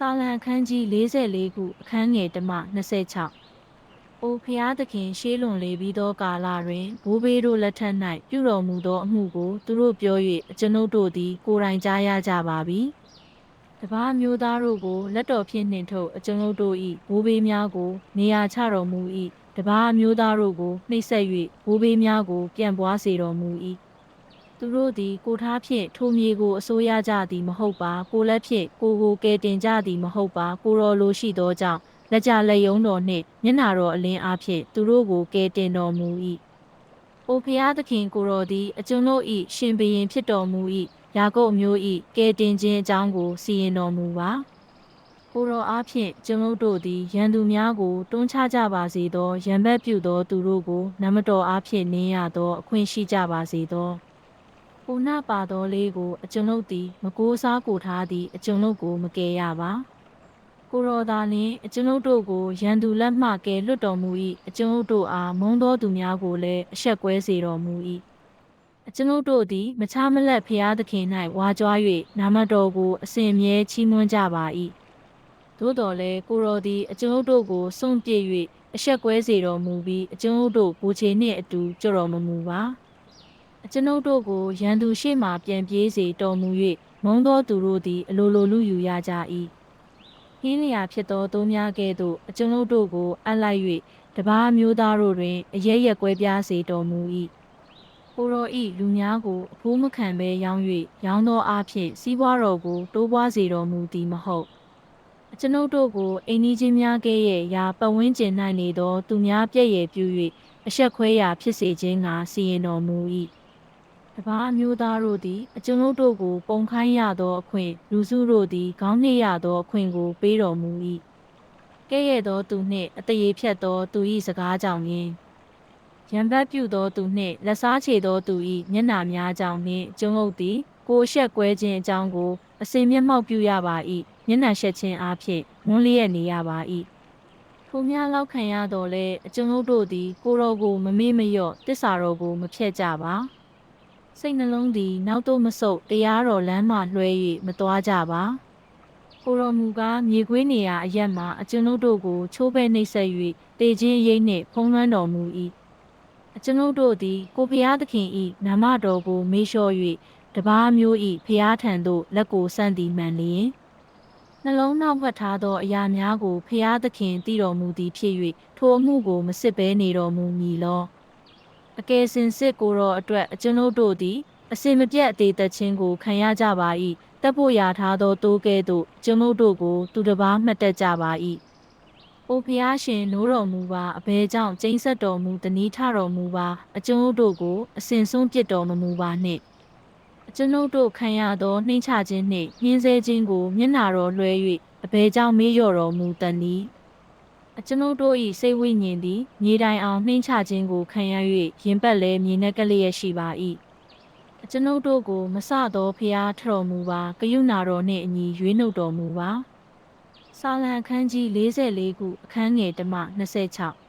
စာလံအခန်းကြီး44ခုအခန်းငယ်ဓမ္မ26အိုဖျားသခင်ရှေးလွန်လေပြီးသောကာလတွင်ဘိုးဘေးတို့လက်ထက်၌ပြုတော်မူသောအမှုကိုသူတို့ပြော၍အကျွန်ုပ်တို့သည် ကိုယ်တိုင်ကြားရကြပါပြီတပားမျိုးသားတို့ကိုလက်တော်ဖြင့်နှင်ထုတ်အကျွန်ုပ်တို့၏ဘိုးဘေးများကို နေရာချတော်မူ၏တပားမျိုးသားတို့ကိုနှိပ်စက်၍ဘိုးဘေးများကို ပြန်ပွားစေတော်မူ၏ သူတို့သည်ကိုထားဖြင့်ထိုမြေကိုအစိုးရကြသည်မဟုတ်ပါကိုလက်ဖြင့်ကိုကိုကယ်တင်ကြသည်မဟုတ်ပါကိုတော်လိုရှိသောကြောင့်လက်ကြလက်ယုံတော်နှင့်မျက်နာတော်အလင်းအားဖြင့်သူတို့ကိုကယ်တင်တော်မူ၏အိုဖျားသခင်ကိုတော်သည်အကျွန်ုပ်၏ရှင်ဘရင်ဖြစ်တော်မူ၏ယာကုပ်မျိုး၏ကယ်တင်ခြင်းအကြောင်းကိုစီရင်တော်မူပါကိုတော်အားဖြင့်ကျွန်ုပ်တို့သည်ရန်သူများကိုတွန်းချကြပါစေသောရန်ဘက်ပြုသောသူတို့ကိုနမတော်အားဖြင့်နင်းရသောအခွင့်ရှိကြပါစေသော ကိုနာပါသောလေးကိုအကျွန်ုပ်သည် မကိုးစားကိုထားသည်အကျွန်ုပ်ကို မကယ်ရပါကိုရောသာလင်အကျွန်ုပ်တို့ကိုရန်သူလက်မှကယ်လွတ်တော်မူ၏အကျွန်ုပ်တို့အားမုန်းသောသူများကိုလည်းအဆက်ကွဲစေတော်မူ၏အကျွန်ုပ်တို့သည် မချမလက်ဖျားသခင်၌ဝါကြွား၍နာမတော်ကိုအစဉ်မြဲချီးမွမ်းကြပါ၏သို့တော်လည်းကိုရောသည်အကျွန်ုပ်တို့ကိုစွန့်ပစ်၍အဆက်ကွဲစေတော်မူပြီးအကျွန်ုပ်တို့ဘူချေနှင့်အတူကြွတော်မမူပါအ ကျွန်ုပ်တို့ကိုရန်သူရှေ့မှပြန်ပြေးစေတော်မူ၍မုန်းသောသူတို့သည်အလိုလိုလူယူရကြ၏ဟင်းလျာဖြစ်သောသုံးများကဲ့သို့အကျွန်ုပ်တို့ကိုအပ်လိုက်၍တပားမျိုးသားတို့တွင်အရဲရက်ကွဲပြားစေတော်မူ၏ကိုရောဤလူများကိုအဖိုးမခံဘဲရောင်း၍ရောင်းသောအားဖြင့်စီးပွားတော်ကိုတိုးပွားစေတော်မူသည်မဟုတ်အကျွန်ုပ်တို့ကိုအိမ်ကြီးချင်းများကဲ့ရဲ့ရာပတ်ဝန်းကျင်၌နေသော သူများပြည့်ရပြု၍အဆက်ခွဲရာဖြစ်စေခြင်းကစီရင်တော်မူ၏ တပားအမျိုးသားတို့သည်အကျွန်ုပ်တို့ကို ပုံခိုင်းရသောအခွင့်လူစုတို့သည်ခေါင်းနှိပ်ရသောအခွင့်ကိုပေးတော်မူ၏ကဲ့ရဲ့သောသူနှင့်အတရေဖြတ်သောသူ၏စကားကြောင့်ယင်ရံဘတ်ပြုသောသူနှင့်လက်စားချေသောသူ၏မျက်နာများကြောင့်နှင့်ကျုံုပ်သည် ကိုရှက်ကွဲခြင်းအကြောင်းကိုအစင်မျက်မှောက်ပြုရပါ၏မျက်နှာရှက်ခြင်းအပြင်ဝန်းလျက်နေရပါ၏ထိုများလောက်ခံရတော်လဲအကျွန်ုပ်တို့သည် ကိုတော်ကိုမမေ့မလျော့တစ္ဆာတော်ကိုမဖြတ်ကြပါ စိတ်နှလုံးသည် နောက်သို့မဆုတ်တရားတော်လမ်းမှလွှဲ၍မသွားကြပါကိုတော်မူကားမြေခွေးနေရာအရက်မှအကျွန်ုပ်တို့ကိုချိုးဖဲ့နှိပ်စက်၍တေခြင်းရိပ်နှင့်ဖုံးလွှမ်းတော်မူ၏အကျွန်ုပ်တို့သည် ကိုဖျားသခင်၏နာမတော်ကို မေ့လျှော့၍တပားမျိုး၏ဖျားထံသို့လက်ကိုဆန့်သည်မှန်လျင်နှလုံးနှောက်ဖွက်ထားသောအရာများကိုဖျားသခင်တည်တော်မူသည်ဖြစ်၍ထိုအမှုကိုမစစ်ဘဲနေတော်မူမည်လော အကယ်စင်စစ်ကိုတော်အတွက်အကျွန်ုပ်တို့သည်အစင်မပြတ်အသေးသက်ခြင်းကိုခံရကြပါ၏တက်ဖို့ရာထားသောတိုးကဲ့သို့ကျွန်ုပ်တို့ကို သူတစ်ပါးမှတ်တတ်ကြပါ၏။အိုဖျားရှင်နိုးတော်မူပါအဘယ်ကြောင့်ကျိန်းဆက်တော်မူတနည်းထတော်မူပါအကျွန်ုပ်တို့ကိုအစင်ဆုံးပြစ်တော်မမူပါနှင့်အကျွန်ုပ်တို့ခံရသောနှိမ့်ချခြင်းနှင့်ညှင်းဆဲခြင်းကိုမျက်နာတော်လွှဲ၍အဘယ်ကြောင့်မေ့လျော့တော်မူတနည်း အကျွန်ုပ်တို့၏စိတ်ဝိညာဉ်သည်မြေတိုင်အောင်နှိမ့်ချခြင်းကိုခံရ၍ရင်ပတ်လဲမြေနှက်ကလေးရရှိပါ၏အကျွန်ုပ်တို့ကိုမဆသောဖျားထတော်မူပါဂယုဏတော်နှင့်အညီရွေးနှုတ်တော်မူပါစာလံအခန်းကြီး44ခုအခန်းငယ်ဓမ္မ26